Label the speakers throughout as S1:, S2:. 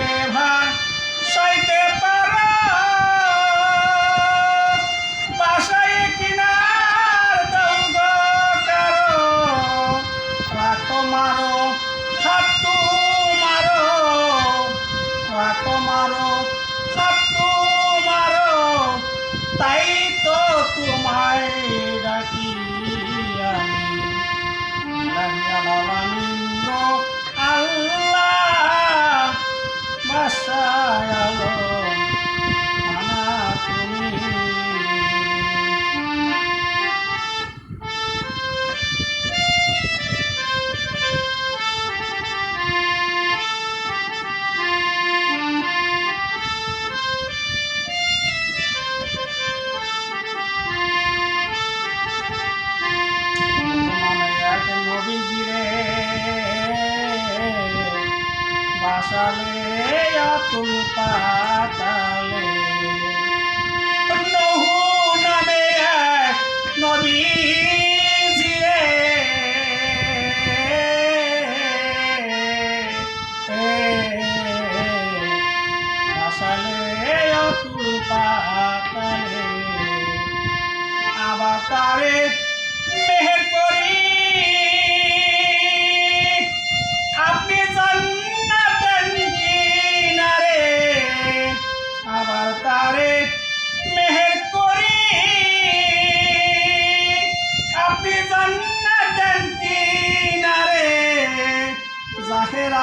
S1: রে ভান সইতে পার বাসালে অতুল পাতালে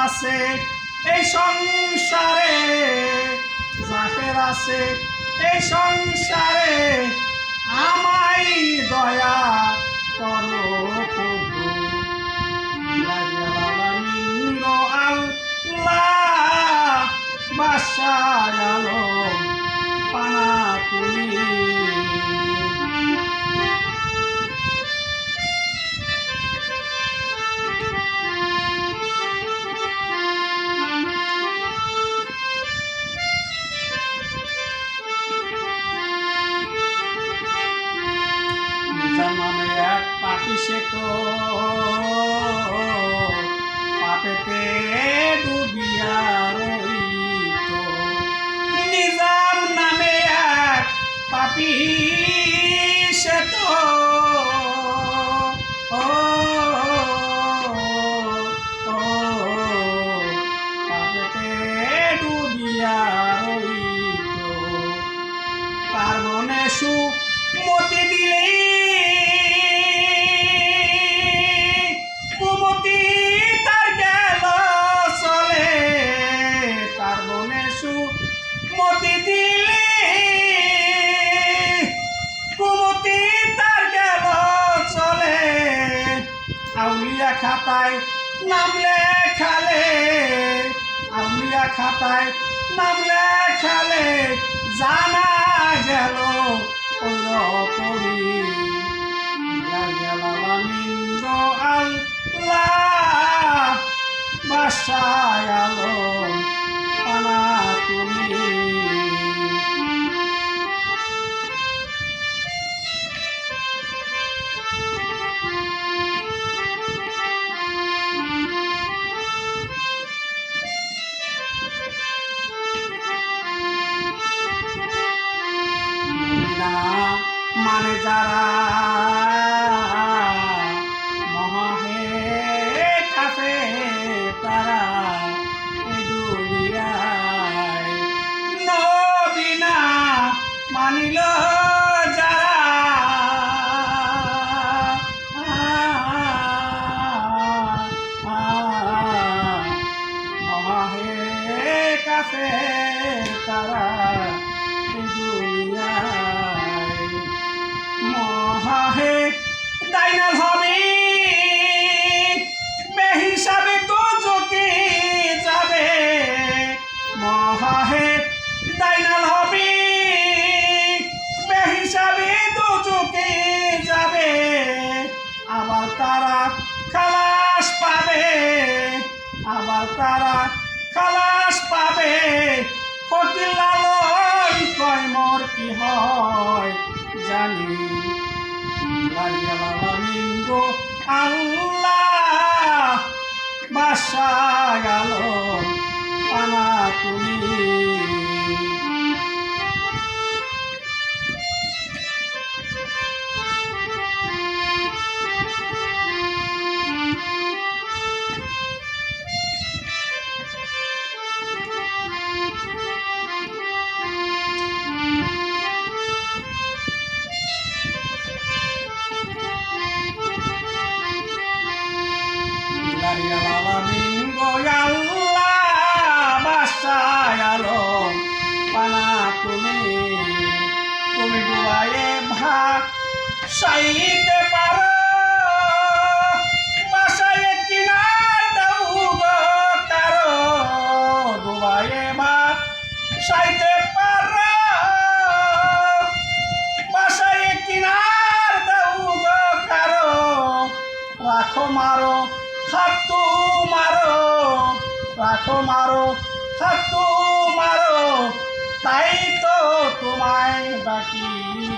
S1: আছে এই সংসারে জাহের আছে এই সংসারে আমায় দয়া করো বাসায় পানা তুমি সে পাপেতে ডুবিয়া রইত। নিজাম নামে এক পাপি সে তো। পাপেতে ডুবিয়া তার মনে সুমতি দিলে কুমতি মনে সুমতি দিলে কুমতি তার গেল চলে? আউলিয়া খাতায় নাম লেখালে, আউলিয়া খাতায় নাম লেখালে জানা গেল লাগালামিন্দ আল্লাহ বাসায় আলো পানা তুমি না মানে যারা তারা খালাস পাবে। ফকির লালন কয়, মোর কি হয় জানি? বাসা গেল আল্লাহ, বাসায় আলো পানা তুমি। সাইতে পারো? বাসায় কিনার দাও গো কারও দুবাইয়ে মা সাইতে পারো? বাসায় কিনার দাও গো কারও রাখো মারো, হাতু মারো রাখো মারো, হাতু মারো, তাই তো তোমায় ডাকি।